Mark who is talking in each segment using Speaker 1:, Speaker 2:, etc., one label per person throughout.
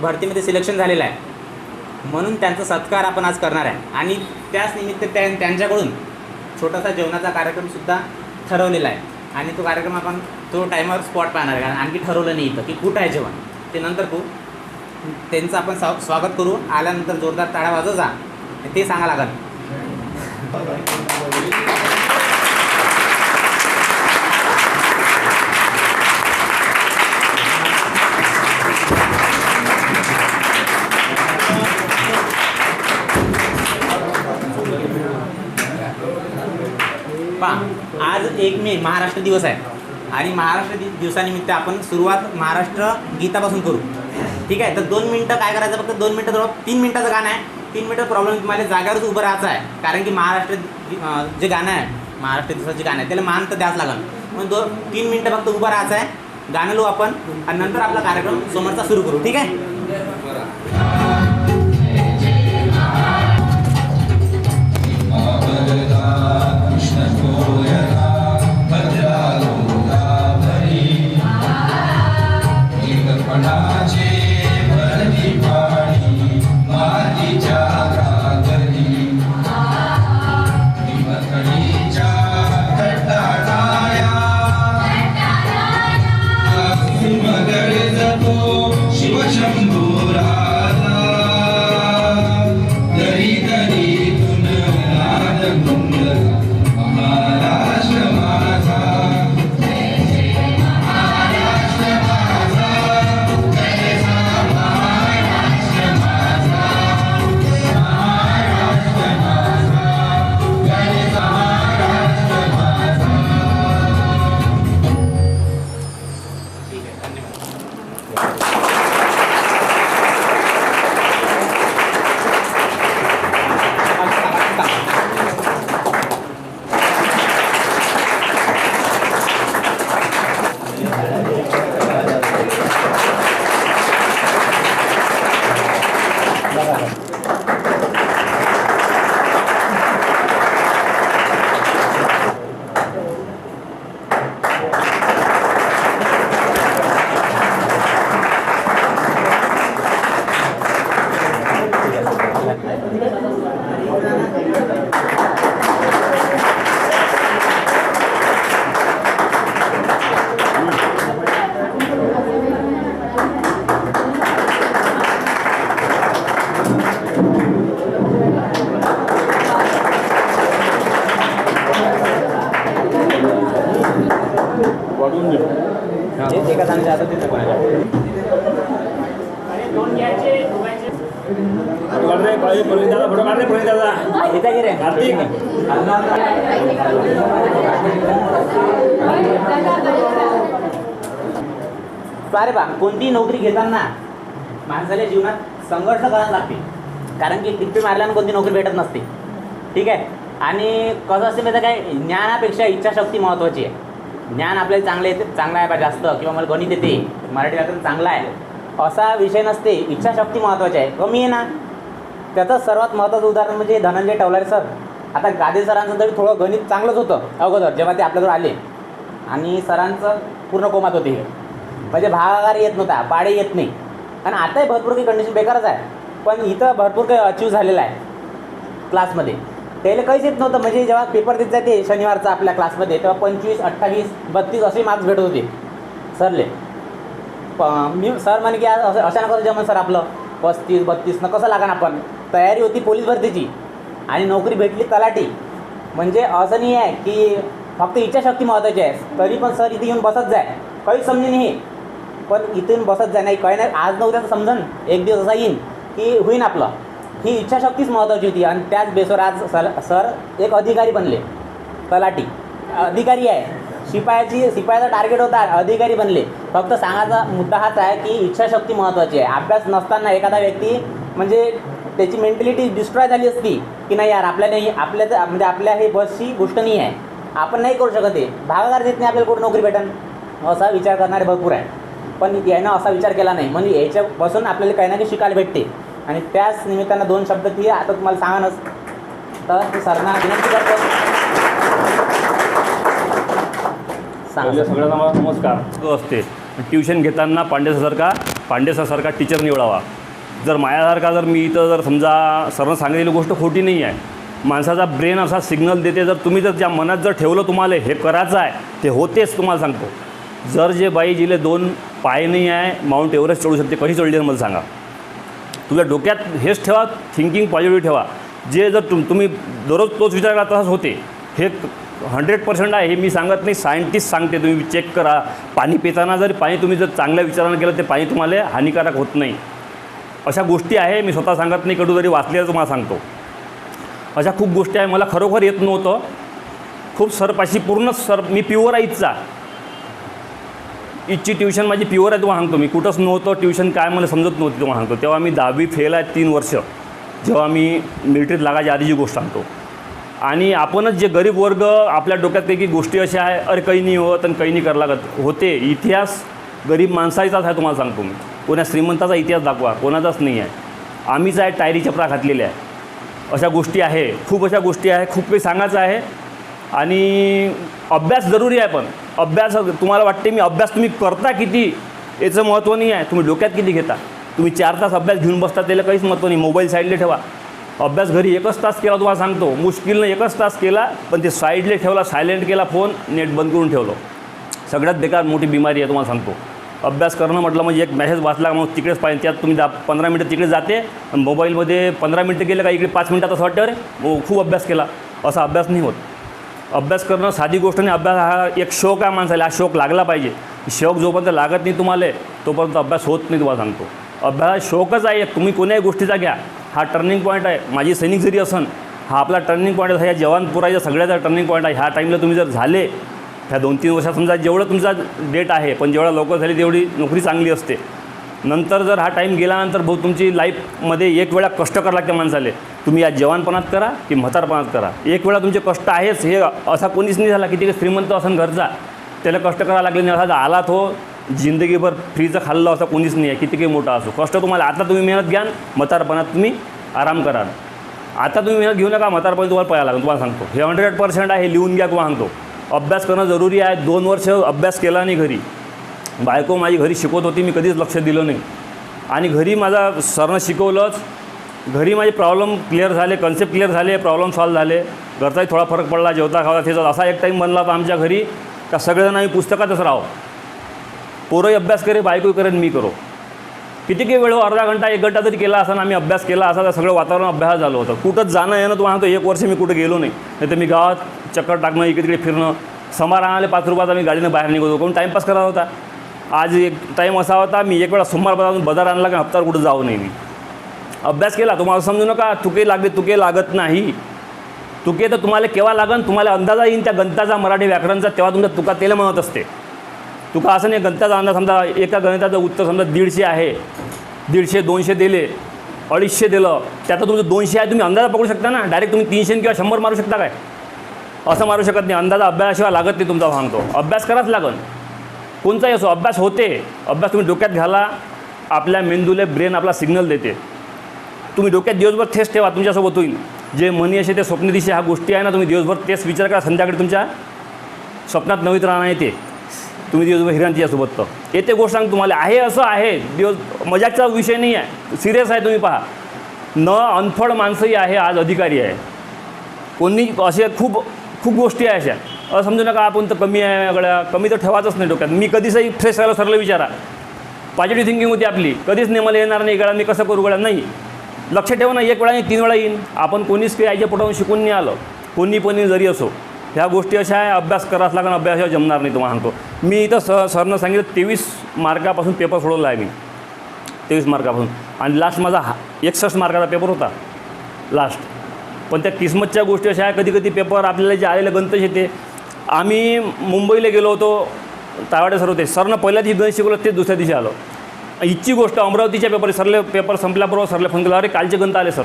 Speaker 1: भरतीमध्ये सिलेक्शन झालेलं आहे. म्हणून त्यांचा सत्कार आपण आज करणार आहे. आणि त्याच निमित्त त्या त्यांच्याकडून छोटासा जेवणाचा कार्यक्रमसुद्धा ठरवलेला आहे. आणि तो कार्यक्रम आपण तो टायमावर स्पॉट पाहणार आहे. कारण आणखी ठरवलं नाही इथं की कुठं आहे जेवण. ते नंतर करू त्यांचं आपण स्वा स्वागत करू. आल्यानंतर जोरदार ताळ्या वाजव जा. ते सांगा लागेल. पहा आज एक मे महाराष्ट्र दिवस आहे. आणि महाराष्ट्र दि दिवसानिमित्त आपण सुरुवात महाराष्ट्र गीतापासून करू. ठीक आहे? तर दोन मिनटं काय करायचं? फक्त दोन मिनटं जवळ तीन मिनटाचं गाणं आहे. तीन मिनटं प्रॉब्लेम तुम्हाला जागेवरच उभं राहायचं आहे. कारण की महाराष्ट्र जे गाणं आहे महाराष्ट्र दिवसाचे गाणं आहे त्याला मान तर द्याच लागेल. मग दोन तीन मिनटं फक्त उभं राहायचं आहे. गाणं लो आपण. आणि नंतर आपला कार्यक्रम समोरचा सुरू करू. ठीक आहे? अरे बा कोणतीही नोकरी घेताना माणसाला जीवनात संघर्ष करायला लागते कारण की टिप्पी मारल्यानं कोणती नोकरी भेटत नसते. ठीक आहे? आणि कसं असते माहिती काय ज्ञानापेक्षा इच्छाशक्ती महत्त्वाची आहे. ज्ञान आपल्याला चांगलं येते चांगलं आहे बा जास्त. किंवा मला गणित येते मराठी व्याकरण चांगलं आहे. असा विषय नसते इच्छाशक्ती महत्त्वाची आहे. कमी आहे ना त्याचं सर्वात महत्त्वाचं उदाहरण म्हणजे धनंजय टवलारे सर. आता गादे सरांचं तरी थोडं गणित चांगलंच होतं अगोदर जेव्हा ते आपल्याजवळ आले. आणि सरांचं पूर्ण कोमात होते हे. म्हणजे भागाकार येत नव्हता पाडे येत नाही. आणि आताही भरपूर काही कंडिशन बेकारच आहे. पण इथं भरपूर काही अचीव झालेलं आहे क्लासमध्ये त्याला काहीच येत नव्हतं. म्हणजे जेव्हा पेपर देत जाते शनिवारचा आपल्या क्लासमध्ये तेव्हा पंचवीस अठ्ठावीस बत्तीस असे मार्क्स भेटत होते सरले. प मी सर म्हणे की आज असं अशा कसं जमन सर आपलं पस्तीस बत्तीसनं कसं लागणार आपण? तयारी होती पोलीस भरतीची. आणि नोकरी भेटली तलाठी. म्हणजे असं नाही आहे की फक्त इच्छाशक्ती महत्त्वाची आहे. तरी पण सर इथे येऊन बसत जाय. काहीच समजेन हे पण इथून बसत जाय नाही. काही नाही. आज नव्हत्या तर समजन एक दिवस असा येईन की होईन आपलं. ही इच्छाशक्तीच महत्त्वाची होती. आणि त्याच बेसवर आज सर सर एक अधिकारी बनले. तलाठी. अधिकारी आहे. शिपायाची शिपायाचा टार्गेट होता. अधिकारी बनले. फक्त सांगायचा मुद्दा हाच आहे की इच्छाशक्ती महत्त्वाची आहे. अभ्यास नसताना एखादा व्यक्ती म्हणजे त्याची मेंटॅलिटी डिस्ट्रॉय झाली असती की नाही यार आपल्या नाही आपल्या म्हणजे आपल्या हे बसची गोष्ट नाही आहे. आपण नाही करू शकत आहे भागाकार देत नाही आपल्याला कुठं नोकरी भेटन? असा विचार करणारे भरपूर आहे पण यानं असा विचार केला नाही. म्हणजे याच्यापासून आपल्याला काही ना काही शिकायला भेटते. आणि त्याच निमित्तानं दोन शब्द ती आता तुम्हाला सांगानच. तर ते सरना विनंती करतो. सांगा.
Speaker 2: सगळ्यांना मला नमस्कार. असते ट्युशन घेताना पांडे सर का पांडे सरसारखा टीचर निवडावा. जर माझ्यासारखा जर मी इथं जर समजा सरनं सांगितलेली गोष्ट खोटी नाही आहे माणसाचा ब्रेन असा सिग्नल देते जर तुम्ही जर त्या मनात जर ठेवलं तुम्हाला हे करायचं आहे ते होतेच तुम्हाला सांगतो. जर जे बाई जिले दोन पाय नाही आहे माउंट एव्हरेस्ट चढू शकते कशी चढली मला सांगा. तुझ्या डोक्यात हेच ठेवा थिंकिंग पॉझिटिव्ह ठेवा. जे जर तुम तुम्ही दररोज तोच विचार करा तसाच होते हे हंड्रेड पर्सेंट आहे हे मी सांगत नाही सायंटिस्ट सांगते तुम्ही चेक करा. पाणी पिताना जर पाणी तुम्ही जर चांगल्या विचारानं केलं ते पाणी तुम्हाला हानिकारक होत नाही. अशा गोष्टी आहे मी स्वतः सांगत नाही कडू जरी वाचलेलं तुम्हाला सांगतो. अशा खूप गोष्टी आहे मला खरोखर येत नव्हतं. खूप सरपाशी पूर्ण सर मी प्युअर आहे इथचा. इथची ट्युशन माझी प्युअर आहे तुम्हाला सांगतो मी. कुठंच नव्हतं ट्युशन काय मला समजत नव्हती तुम्हाला सांगतो. तेव्हा मी दहावी फेल आहे तीन वर्ष. जेव्हा मी मिलिटरीत लागायच्या आधीची गोष्ट सांगतो. आणि आपणच जे गरीब वर्ग आपल्या डोक्यात काही गोष्टी अशा आहे अरे काही नाही होत आणि काही नाही करावं लागत. होते. इतिहास गरीब माणसाचाच आहे तुम्हाला सांगतो मी. कोणा श्रीमंताचा इतिहास दाखवा कोणाचाच नाही आहे. आम्हीच आहे टायरी चपरा घातलेल्या आहे. अशा गोष्टी आहे खूप अशा गोष्टी आहे खूप काही सांगायचं आहे. आणि अभ्यास जरुरी आहे पण. अभ्यास तुम्हाला वाटते मी अभ्यास तुम्ही करता किती? याचं महत्त्व नाही आहे. तुम्ही डोक्यात किती घेता? तुम्ही चार तास अभ्यास घेऊन बसता त्याला काहीच महत्त्व नाही. मोबाईल साईडला ठेवा. अभ्यास घरी एकच तास केला तुम्हाला सांगतो. मुश्किलनं एकच तास केला पण ते साईडले ठेवला सायलेंट केला फोन नेट बंद करून ठेवलं. सगळ्यात बेकार मोठी बिमारी आहे तुम्हाला सांगतो. अभ्यास करणं म्हटलं म्हणजे एक मेसेज वाचला मग तिकडेच पाहिजे. त्यात तुम्ही दा पंधरा मिनटं तिकडे जाते. आणि मोबाईलमध्ये पंधरा मिनटं गेले का इकडे पाच मिनटात असं वाटतं अरे हो, खूप अभ्यास केला. असा अभ्यास नाही होत. अभ्यास करणं साधी गोष्ट नाही. अभ्यास हा एक शौक आहे माणसाला. हा शौक लागला पाहिजे. शौक जोपर्यंत लागत नाही तुम्हाला तोपर्यंत अभ्यास होत नाही तुम्हाला सांगतो. अभ्यास शोकच शौकच आहे. एक तुम्ही कोण्याही गोष्टीचा घ्या. हा टर्निंग पॉईंट आहे. माझी सैनिक जरी असन हा आपला टर्निंग पॉईंट आहे. या जवान सगळ्याचा टर्निंग पॉईंट आहे. ह्या टाईमला तुम्ही जर झाले ह्या दोन तीन वर्षात समजा जेवढं तुमचा डेट आहे पण जेवढा लवकर झाली तेवढी नोकरी चांगली असते. नंतर जर हा टाईम गेल्यानंतर भाऊ तुमची लाईफमध्ये एक वेळा कष्ट करावं लागते माणसाले. तुम्ही या जवानपणात करा की म्हातारपणात करा. एक वेळा तुमचे कष्ट आहेच हे असा कोणीच नाही झाला किती श्रीमंत असन घरचा. त्याला कष्ट करावं लागले नाही असा आला तो जिंदगीभर फ्रीचं खाल्लं असं कोणीच नाही आहे किती काही मोठा असो. कष्ट तुम्हाला आता तुम्ही मेहनत घ्या म्हातारपणात तुम्ही आराम करा आता तुम्ही मेहनत घेऊ नका म्हातारपणात तुम्हाला पळायला लागेल तुम्हाला सांगतो. हे हंड्रेड पर्सेंट आहे लिहून घ्या तुम्हाला सांगतो. अभ्यास करणं जरुरी आहे. दोन वर्ष अभ्यास केला नाही घरी. बायको माझी घरी शिकवत होती मी कधीच लक्ष दिलं नाही. आणि घरी माझा सरनं शिकवलंच. घरी माझे प्रॉब्लेम क्लिअर झाले कन्सेप्ट क्लिअर झाले प्रॉब्लेम सॉल्व झाले. घरचाही थोडा फरक पडला जेवता खावता त्याचा असा एक टाईम बनला होता आमच्या घरी. का सगळेजण आम्ही पुस्तकातच राहो. पोरंही अभ्यास करे बायकोही करेन मी करो. किती काही वेळ हो? अर्धा घंटा एक घंटा जरी केला असा आम्ही अभ्यास केला असा तर सगळं वातावरण अभ्यास झालं होतं. कुठंच जाणं येणं तुम्हाला सांगतो एक वर्ष मी कुठं गेलो नाही. नाही तर मी गावात चक्कर टाकणं इकडे तिकडे फिरणं समाराला पाच रुपयाचा मी गाडीनं बाहेर निघतो कोण टाईमपास करत होता. आज एक टाईम असा होता मी एक वेळा सोमवार बाजारातून बाजार आणला का हप्त्यावर कुठं जाऊ नये मी. अभ्यास केला तुम्हाला समजू नका तुके लागले तुके लागत नाही. तुके तर तुम्हाला केव्हा लागन तुम्हाला अंदाजा येईन त्या गंताचा मराठी व्याकरणचा तेव्हा तुमच्या तुका तेल म्हणत असते. तुका असं नाही गणिताचा अंदाज समजा एका गणिताचं उत्तर समजा दीडशे आहे दीडशे दोनशे दिले अडीचशे दिलं त्यात तुमचं दोनशे आहे तुम्ही अंदाजा पकडू शकता ना? डायरेक्ट तुम्ही तीनशे किंवा शंभर मारू शकता काय? असं मारू शकत नाही. अंदाजा अभ्यासाशिवाय लागत नाही तुमचा सांगतो अभ्यास कराच लागन. कोणताही असो अभ्यास होते. अभ्यास तुम्ही डोक्यात घाला. आपल्या मेंदूला ब्रेन आपला सिग्नल देते. तुम्ही डोक्यात दिवसभर तेच ठेवा तुमच्यासोबत होईल. जे मनी असे ते स्वप्नदिशी ह्या गोष्टी आहे ना तुम्ही दिवसभर तेच विचार करा. संध्याकाळी तुमच्या स्वप्नात नवीत राहणार येते तुम्ही दिवसभर हिरांतीच्यासोबत तर. येते गोष्ट सांग तुम्हाला. आहे असं आहे. दिवस मजाकचा विषय नाही आहे. सिरियस आहे तुम्ही पहा. न अनफळ माणसंही आहे आज अधिकारी आहे. कोणी असे खूप खूप गोष्टी आहे अशा. असं समजू नका आपण तर कमी आहे गळ्या कमी तर ठेवायचंच नाही डोक्यात. मी कधीचही फ्रेश राहिलो सरलं विचारा. पॉझिटिव्ह थिंकिंग होती आपली. कधीच नाही मला येणार नाही गळा मी कसं करू गळा नाही. लक्ष ठेवा ना एक वेळा नाही तीन वेळा येईन. आपण कोणीच काही आईच्या पोटावून शिकून नाही आलं. कोणी पण जरी असो. ह्या गोष्टी अशा आहे अभ्यास करावाच लागणार अभ्यासाशिवाय जमणार नाही तुम्हाला सांगतो. मी इथं स सरनं सांगितलं तेवीस मार्कापासून पेपर सोडवला आहे मी. तेवीस मार्कापासून. आणि लास्ट माझा हा एकसष्ट मार्काचा पेपर होता. लास्ट पण त्या किस्मतच्या गोष्टी अशा आहे कधी कधी पेपर आपल्याला जे आलेले गणितच येते आम्ही मुंबईला गेलो होतो तावाडे सर होते. सरनं पहिल्या दिवशी गणित शिकवलं ते दुसऱ्या दिवशी आलो. इच्छी गोष्ट अमरावतीच्या पेपर सरले पेपर संपल्याबरोबर सरले फोन केला अरे कालचे गणित आले सर.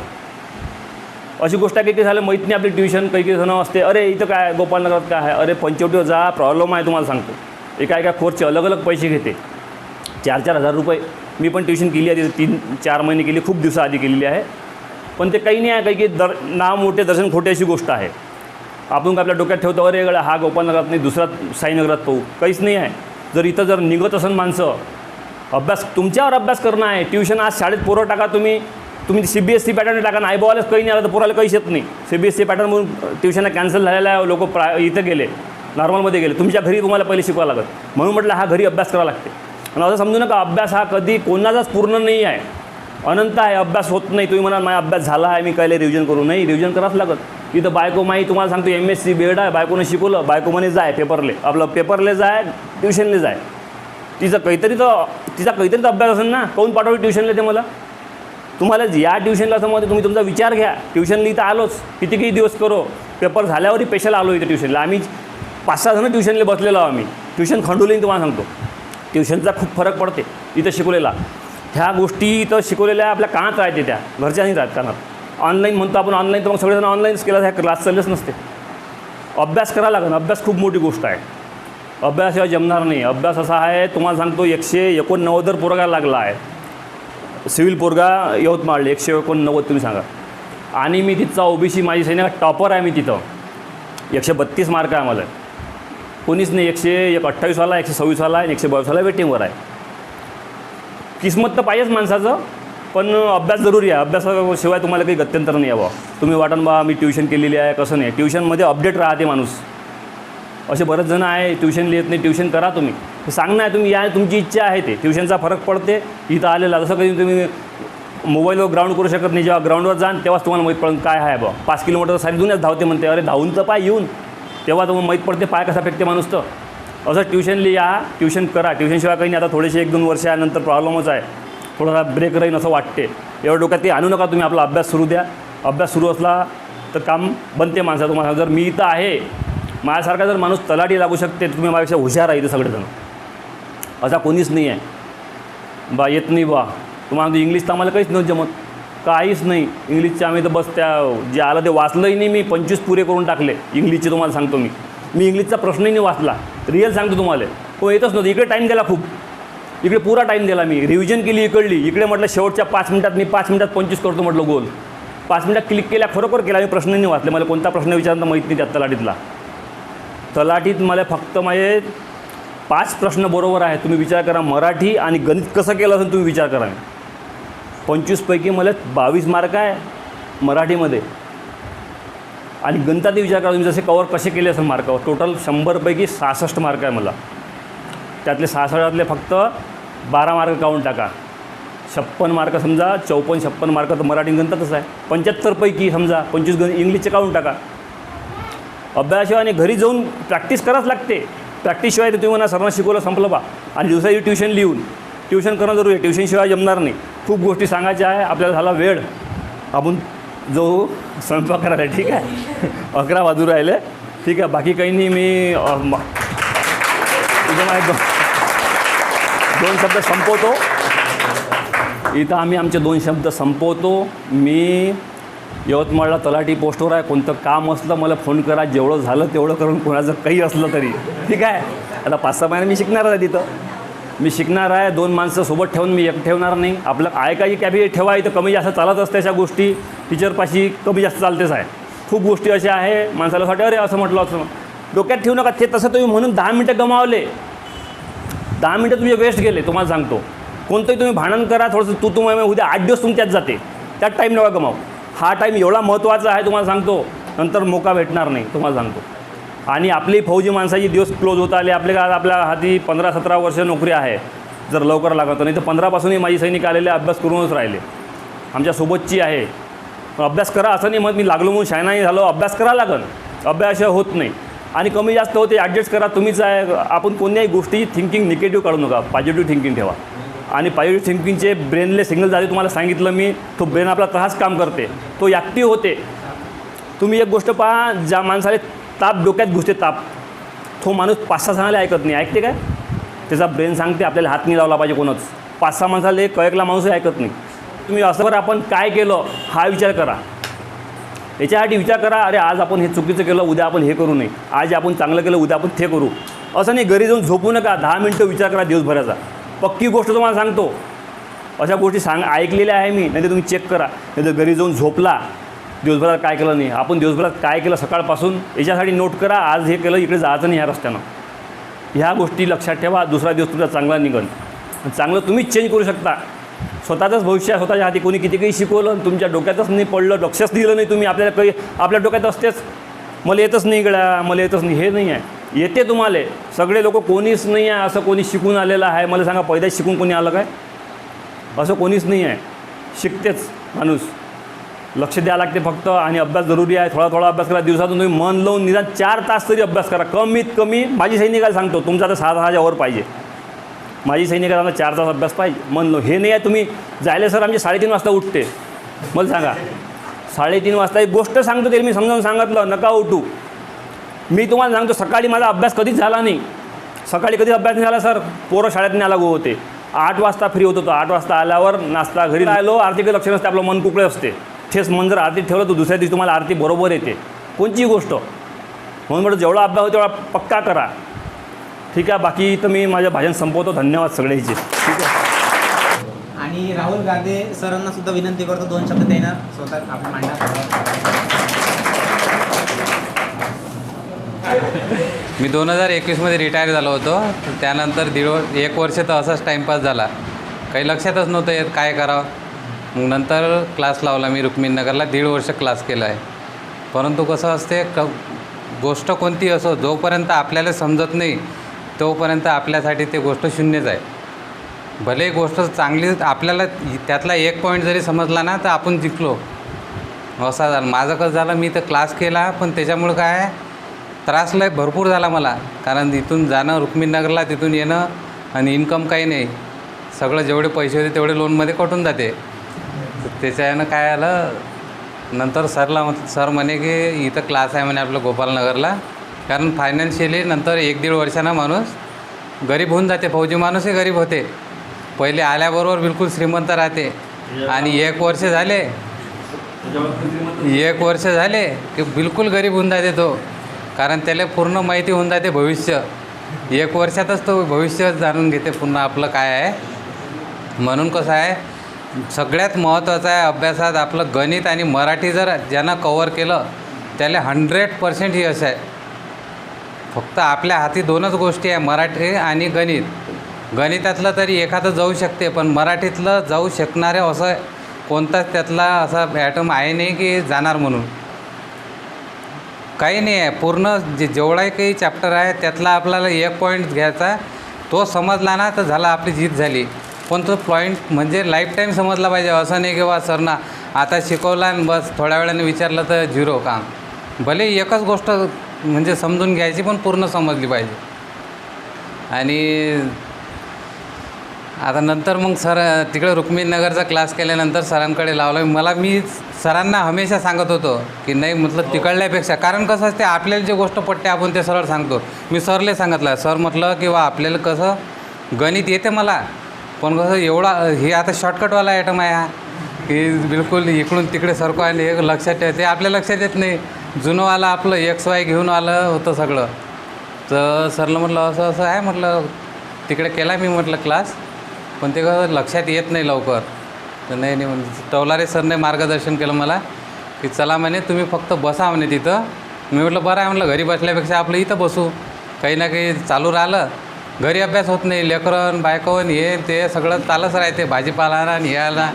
Speaker 2: अशी गोष्ट आहे की झालं माहीत नाही आपली ट्युशन काही काही जण असते अरे इथं काय गोपालनगरात काय आहे? अरे पंचवटीवर जा प्रॉब्लेम आहे तुम्हाला सांगतो. एका एका कोर्सचे अलग अलग पैसे घेते. चार चार हजार रुपये. मी पण ट्युशन केली आहे तिथे तीन चार महिने केली खूप दिवसाआधी केलेली आहे. पण ते काही नाही आहे काही काही दर नाव मोठे दर्शन खोटे अशी गोष्ट आहे. आपण काय आपल्या डोक्यात ठेवतो अरे गड्या हा गोपालनगरात नाही दुसरा साईनगरात पाहू काहीच नाही आहे. जर इथं जर निघत असेल माणसं अभ्यास तुमच्यावर अभ्यास करणं आहे. ट्युशन आज शाळेत पोरं टाका तुम्ही. तुम्ही C B S C pattern टाका नाही बोलायलाच काही नाही आलं तर पोराला काहीच येत नाही. C B S C pattern म्हणून ट्युशनला कॅन्सल झालेल्या आहे लोक प्रा इथं गेले नॉर्मलमध्ये गेले. तुमच्या घरी तुम्हाला पहिले शिकवावं लागत म्हणून म्हटलं हा घरी अभ्यास करावा लागते. आणि असं समजू नका अभ्यास हा कधी कोणाचाच पूर्ण नाही आहे. अनंत आहे अभ्यास होत नाही. तुम्ही म्हणाल माझा अभ्यास झाला आहे मी कायले रिव्हिजन करू? नाही रिव्हिजन करावंच लागत इथं बायको माई तुम्हाला सांगतो M S C B Ed आहे बायकोनं शिकवलं बायको म्हणे जाय पेपरले आपलं पेपरले जाय ट्युशनले जाय तिचं काहीतरी तर तिचा काहीतरी तर अभ्यास असेल ना? काऊन पाठवली ट्युशनला ते मला? तुम्हाला या ट्युशनला असं तुम्ही तुमचा विचार घ्या. ट्युशनला इथं आलोच. किती किती दिवस करो. पेपर झाल्यावरही पेशल आलो इथे ट्युशनला आम्ही पाच सहा जणं ट्युशनला बसलेलो आहो आम्ही. ट्युशन खंडोलीन तुम्हाला सांगतो. ट्युशनचा खूप फरक पडते इथं शिकवलेला. ह्या गोष्टी इथं शिकवलेल्या आपल्या कानात राहते त्या. घरच्या नाही राहत कानात. ऑनलाईन म्हणतो आपण ऑनलाईन तर मग सगळेजण ऑनलाईनच केला ह्या क्लास चाललेच नसते. अभ्यास करावा लागेल. अभ्यास खूप मोठी गोष्ट आहे. अभ्यासशिवाय जमणार नाही. अभ्यास असा आहे तुम्हाला सांगतो एकशे एकोणनव्वदर पोरगा लागला आहे सिव्हिल पोरगा यवतमाळ एकशे एकोणनव्वद तुम्ही सांगा. आणि मी तिथचा ओबीसी माझी सैनिक टॉपर आहे मी तिथं. एकशे बत्तीस मार्क आहे मला कोणीच नाही एकशे एक अठ्ठावीसवाला एकशे सव्वीसवाला आणि एकशे बावीसवाला वेटिंगवर आहे. किस्मत तर पाहिजेच माणसाचं पण अभ्यास जरुरी आहे. अभ्यासाशिवाय तुम्हाला काही गत्यंतर नाही यावं तुम्ही वाटण बा मी ट्युशन केलेली आहे कसं नाही. ट्युशनमध्ये अपडेट राहते माणूस. असे बरेच जण आहे ट्युशन लिहित नाही ट्युशन करा तुम्ही. हे सांगणं आहे तुम्ही या तुमची इच्छा आहे ते. ट्युशनचा फरक पडते इथं आलेला जसं कधी तुम्ही मोबाईलवर ग्राउंड करू शकत नाही जेव्हा ग्राउंडवर जाण तेव्हाच तुम्हाला माहीत पडेल काय आहे बा पाच किलोमीटर सारी जुन्याच धावते म्हणते अरे धावून तर पाय येऊन. तेव्हा तुम्हाला माहीत पडते पाय कसा फेकते माणूस तर. असं ट्युशनली या ट्युशन करा. ट्युशनशिवाय काही नाही आता थोडेसे एक दोन वर्ष नंतर प्रॉब्लेमच आहे. थोडासा ब्रेक राहीन असं वाटते. एवढं डोक्यात ते आणू नका तुम्ही आपला अभ्यास सुरू द्या. अभ्यास सुरू असला तर काम बनते माणसा तुम्हाला जर मी इथं आहे माझ्यासारखा जर माणूस तलाठी लागू शकते तुम्ही माझ्यापेक्षा हुशार आहे इथं सगळेजण. असा कोणीच नाही आहे. बा येत नाही बा. तुम्हाला म्हणतो इंग्लिश तर आम्हाला काहीच नव्हतं जमत. काहीच नाही. इंग्लिशचे आम्ही तर बस त्या जे आलं ते वाचलंही नाही. मी पंचवीस पुरे करून टाकले. इंग्लिशचे तुम्हाला सांगतो मी. मी इंग्लिशचा प्रश्नही नाही वाचला. रिअल सांगतो तुम्हाला. तो येतच नव्हतं. इकडे टाईम दिला खूप. इकडे पुरा टाईम दिला मी. रिव्हिजन केली इकडली. इकडे म्हटलं शेवटच्या पाच मिनिटात मी पाच मिनिटात पंचवीस करतो म्हटलं गोल पाच मिनिटात क्लिक केल्या खरोखर केला मी प्रश्न नाही वाचले. मला कोणता प्रश्न विचारणं माहीत नाही त्या तलाठीतला. तलाठीत मला फक्त माझे पाच प्रश्न बरोबर आहे तुम्ही विचार करा मराठी आणि गणित कसं केलं असेल तुम्ही विचार करा. पंचवीसपैकी मला बावीस मार्क आहे मराठीमध्ये. आणि गणितातही विचार करा तुम्ही जसे कवर कसे केले असेल मार्कावर टोटल शंभरपैकी सहासष्ट मार्क आहे मला. त्यातले सहासष्टातले फक्त बारा मार्क काढून टाका. छप्पन मार्क समजा चौपन्न छप्पन मार्क तर मराठी गणितातच आहे. पंच्याहत्तरपैकी समजा पंचवीस गण इंग्लिशचे काउंट टाका. अभ्यासाशिवाय आणि घरी जाऊन प्रॅक्टिस करावंच लागते. प्रॅक्टिसशिवाय तर तुम्ही म्हणा सर्वांना शिकवलं संपलं बा. आणि दिवसाची ट्युशन लिहून ट्युशन करणं जरुरी आहे. ट्युशनशिवाय जमणार नाही. खूप गोष्टी सांगायच्या आहे. आपल्याला झाला वेळ. आपण जो स्वयंपाक करायला ठीक आहे? अकरा वाजू राहिले. ठीक आहे बाकी काही नाही. मी तुझं दोन शब्द संपवतो. इथं आम्ही आमचे दोन शब्द संपवतो. मी यवतमाळला तलाठी पोस्टवर आहे. कोणतं काम असलं मला फोन करा. जेवढं झालं तेवढं करून कोणाचं काही असलं तरी. ठीक आहे? आता पाच सहा महिने मी शिकणार आहे तिथं. मी शिकणार आहे. दोन माणसं सोबत ठेवून मी एक ठेवणार नाही. आपलं ऐकायची कॅपी ठेवा? इथं कमी जास्त चालत असते अशा गोष्टी. टीचरपाशी कमी जास्त चालतेच आहे. खूप गोष्टी अशा आहे. माणसाला वाटते अरे असं म्हटलं असं डोक्यात ठेवू नका. ते तसं तुम्ही म्हणून दहा मिनटं गमावले. दहा मिनटं तुम्ही वेस्ट गेले तुम्हाला सांगतो. कोणतंही तुम्ही भांडण करा. थोडंसं तू तुम्हाला उद्या आठ दिवस तुमच्यात जाते. त्यात टाईम नका गमाव. हा टाईम एवढा महत्त्वाचा आहे तुम्हाला सांगतो. नंतर मोका भेटणार नाही तुम्हाला सांगतो. आणि आपली फौजी माणसाची दिवस क्लोज होत आले आपल्या काय आपल्या हाती पंधरा सतरा वर्ष नोकरी आहे. जर लवकर लागत नाही तर पंधरापासूनही माझी सैनिक आलेले अभ्यास करूनच राहिले. आमच्यासोबतची आहे. अभ्यास करा असं नाही मग मी लागलो म्हणून शायनाही झालो अभ्यास करा लागन. अभ्यास होत नाही. आणि कमी जास्त होते ॲडजस्ट करा तुम्हीच आहे. आपण कोणत्याही गोष्टी थिंकिंग निगेटिव्ह काढू नका पॉझिटिव्ह थिंकिंग ठेवा. आणि पॉझिटिव्ह थिंकिंगचे ब्रेनले सिग्नल झाले तुम्हाला सांगितलं मी तो ब्रेन आपला तसाच काम करते. तो ॲक्टिव्ह होते. तुम्ही एक गोष्ट पहा ज्या माणसाला ताप डोक्यात घुसते ताप तो माणूस पाच सहा जणाला ऐकत नाही. ऐकते काय? त्याचा ब्रेन सांगते आपल्याला हात नाही लावला पाहिजे कोणच. पाच सहा माणसाला कळकला माणूसही ऐकत नाही. तुम्ही असं बरं आपण काय केलं हा विचार करा. याच्यासाठी विचार करा अरे आज आपण हे चुकीचं केलं उद्या आपण हे करू नये. आज आपण चांगलं केलं उद्या आपण ते करू. असं नाही घरी जाऊन झोपू नका. दहा मिनटं विचार करा दिवसभराचा. पक्की गोष्ट तुम्हाला सांगतो. अशा गोष्टी सांग ऐकलेल्या आहे मी नाही तर तुम्ही चेक करा. नाही तर घरी जाऊन झोपला दिवसभरात काय केलं नाही. आपण दिवसभरात काय केलं सकाळपासून याच्यासाठी नोट करा. आज हे केलं इकडे जायचं नाही ह्या रस्त्यानं. ह्या गोष्टी लक्षात ठेवा. दुसरा दिवस तुमचा चांगला निघल चांगलं तुम्हीच चेंज करू शकता. स्वतःचंच भविष्य स्वतःच्या हाती कोणी किती काही शिकवलं तुमच्या डोक्यातच नाही पडलं लक्षच दिलं नाही तुम्ही. आपल्याला काही आपल्या डोक्यात असतेच. मला येतच नाही गळ्या मला येतच नाही हे नाही आहे. येते तुम्हाला. सगळे लोक कोणीच नाही आहे असं कोणी शिकून आलेलं आहे. मला सांगा पहिल्याच शिकून कोणी आलं काय? असं कोणीच नाही आहे. शिकतेच माणूस. लक्ष द्यावं लागते फक्त आणि अभ्यास जरुरी आहे. थोडा थोडा अभ्यास करा. दिवसातून तुम्ही मन लावून निदान चार तास तरी अभ्यास करा. कमीत कमी माझी सैनिकाला सांगतो तुमचा तर सहा सहाच्या वर पाहिजे. माझी सैनिकाला चार तास अभ्यास पाहिजे. मन लावून हे नाही आहे तुम्ही जायला सर आमचे साडेतीन वाजता उठते. मला सांगा. साडेतीन वाजता एक गोष्ट सांगतो तरी मी समजावून सांगितलं नका उठू. मी तुम्हाला सांगतो सकाळी माझा अभ्यास कधीच झाला नाही. सकाळी कधीच अभ्यास नाही झाला सर. पोरं शाळेत नाही आला गो होते. आठ वाजता फ्री होत होतो आठ वाजता आल्यावर नाश्ता घरी आलो आरतीकडे लक्ष नसते आपलं मन कुकडे असते. ठेस मन जर आरती ठेवलं तर दुसऱ्या दिवशी तुम्हाला आरती बरोबर येते. कोणतीही गोष्ट. म्हणून म्हटलं जेवढा अभ्यास होतो तेवढा पक्का करा. ठीक आहे बाकी तर मी माझ्या भाषण संपवतो. धन्यवाद सगळ्याचे. ठीक आहे.
Speaker 1: आणि राहुल गांधी सरांना सुद्धा विनंती करतो दोन शब्द देणार. स्वतः आपण मांडा
Speaker 3: मी दोन हजार एकवीसमध्ये रिटायर झालो होतो. त्यानंतर दीड वर एक वर्ष तर असाच टाईमपास झाला. काही लक्षातच नव्हतं येत काय करावं. मग नंतर क्लास लावला मी रुक्मिणीनगरला. दीड वर्ष क्लास केला आहे. परंतु कसं असते क गोष्ट कोणती असो जोपर्यंत आपल्याला समजत नाही तोपर्यंत आपल्यासाठी ते गोष्ट शून्यच आहे. भले गोष्ट चांगली आपल्याला त्यातला एक पॉईंट जरी समजला ना तर आपण जिंकलो. असा झालं. माझं कसं झालं मी तर क्लास केला पण त्याच्यामुळं काय त्रास लय भरपूर झाला मला. कारण इथून जाणं रुक्मिणीनगरला तिथून येणं आणि इन्कम काही नाही. सगळं जेवढे पैसे होते तेवढे लोनमध्ये कटून जाते. त्याच्यानं काय आलं नंतर सरला सर म्हणे की इथं क्लास आहे म्हणे आपलं गोपालनगरला. कारण फायनान्शियली नंतर एक दीड वर्षानं माणूस गरीब होऊन जाते. फौजी माणूसही गरीब होते. पहिले आल्याबरोबर बिलकुल श्रीमंत राहते. आणि एक वर्ष झाले. एक वर्ष झाले की बिलकुल गरीब होऊन जाते तो. कारण त्याला पूर्ण माहिती होऊन जाते भविष्य. एक वर्षातच तो भविष्य जाणून घेते पूर्ण आपलं काय आहे. म्हणून कसं आहे सगळ्यात महत्त्वाचं आहे अभ्यासात आपलं गणित आणि मराठी जर ज्यानं कवर केलं त्याला हंड्रेड पर्सेंट यश आहे. फक्त आपल्या हाती दोनच गोष्टी आहे मराठी आणि गणित. गणितातलं तरी एखादं जाऊ शकते पण मराठीतलं जाऊ शकणारे असं कोणताच त्यातला असा ॲटम आहे नाही की जाणार म्हणून. काही नाही आहे पूर्ण जे जेवढाही काही चॅप्टर आहे त्यातला आपल्याला एक पॉईंट घ्यायचा तो समजला ना तर झाला आपली जीत झाली. पण तो पॉईंट म्हणजे लाईफ टाईम समजला पाहिजे असं नाही की बा सरना आता शिकवला आणि बस थोड्या वेळाने विचारलं तर झिरो काम. भले एकच गोष्ट म्हणजे समजून घ्यायची पण पूर्ण समजली पाहिजे. आणि आता नंतर मग सर तिकडे रुक्मिणीनगरचा क्लास केल्यानंतर सरांकडे लावलं. मला मी सरांना हमेशा सांगत होतो की नाही म्हटलं तिकडल्यापेक्षा कारण कसं असते आपल्याला जे गोष्ट पटते आपण ते सरळ सांगतो. मी सरले सांगितलं सर म्हटलं की बा आपल्याला कसं गणित येते मला पण कसं एवढा हे आता शॉर्टकटवाला आयटम आहे हा. की बिलकुल इकडून तिकडे सरको आणि हे लक्षात ठेवते आपल्या लक्षात येत नाही. जुनंवाला आपलं एक्स वाय घेऊन आलं होतं सगळं. तर सरलं म्हटलं असं असं आहे म्हटलं तिकडे केला मी म्हटलं क्लास पण ते कसं लक्षात येत नाही लवकर. तर नाही नाही म्हणजे टवलारे सरने मार्गदर्शन केलं मला की चला म्हणे तुम्ही फक्त बसा म्हणे तिथं. मी म्हटलं बरं आहे म्हटलं घरी बसल्यापेक्षा आपलं इथं बसू. काही ना काही चालू राहिलं. घरी अभ्यास होत नाही लेकरन बायकोन हे ते सगळं चालच राहते भाजीपाला आणि हे आला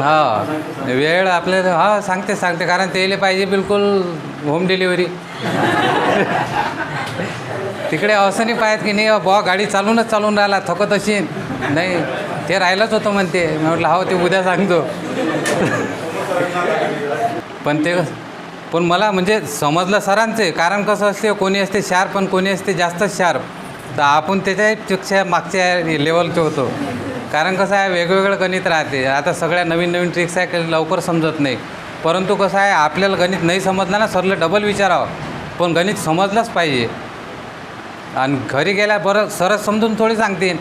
Speaker 3: हा वेळ आपल्याला हा सांगते सांगते कारण ते पाहिजे बिलकुल होम डिलिव्हरी तिकडे असं नाही पाहत की नाही बुवा गाडी चालूनच चालून राहिला थकत अशी नाही ते राहिलंच होतं म्हणते. मी म्हटलं हो ते उद्या सांगतो. पण ते पण मला म्हणजे समजलं सरांचे. कारण कसं असते कोणी असते शार्प पण कोणी असते जास्त शार्प. तर आपण त्याच्यापेक्षा मागच्या लेवलचे होतो. कारण कसं आहे वेगवेगळं गणित राहते. आता सगळ्या नवीन नवीन ट्रिक्स आहे लवकर समजत नाही. परंतु कसं आहे आपल्याला गणित नाही समजलं ना सरला डबल विचारावं. पण गणित समजलंच पाहिजे. आणि घरी गेल्या बरं सरस समजून थोडी सांगतील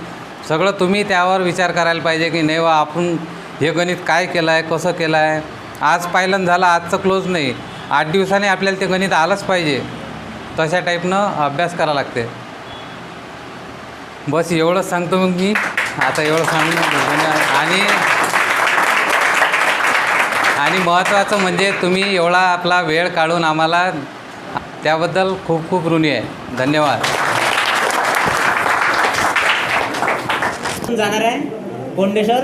Speaker 3: सगळं तुम्ही त्यावर विचार करायला पाहिजे की नाही वा आपण हे गणित काय केलं आहे कसं केलं आहे आज पाहिलं झालं आजचं क्लोज नाही. आठ दिवसांनी आपल्याला ते गणित आलंच पाहिजे. तशा टाईपनं अभ्यास करावा लागते. बस एवढंच सांगतो मग मी. आता एवढं सांगून आणि आणि महत्त्वाचं म्हणजे तुम्ही एवढा आपला वेळ काढून आम्हाला त्याबद्दल खूप खूप ऋणी आहे. धन्यवाद.
Speaker 1: जाणार आहे. कोंडेश्वर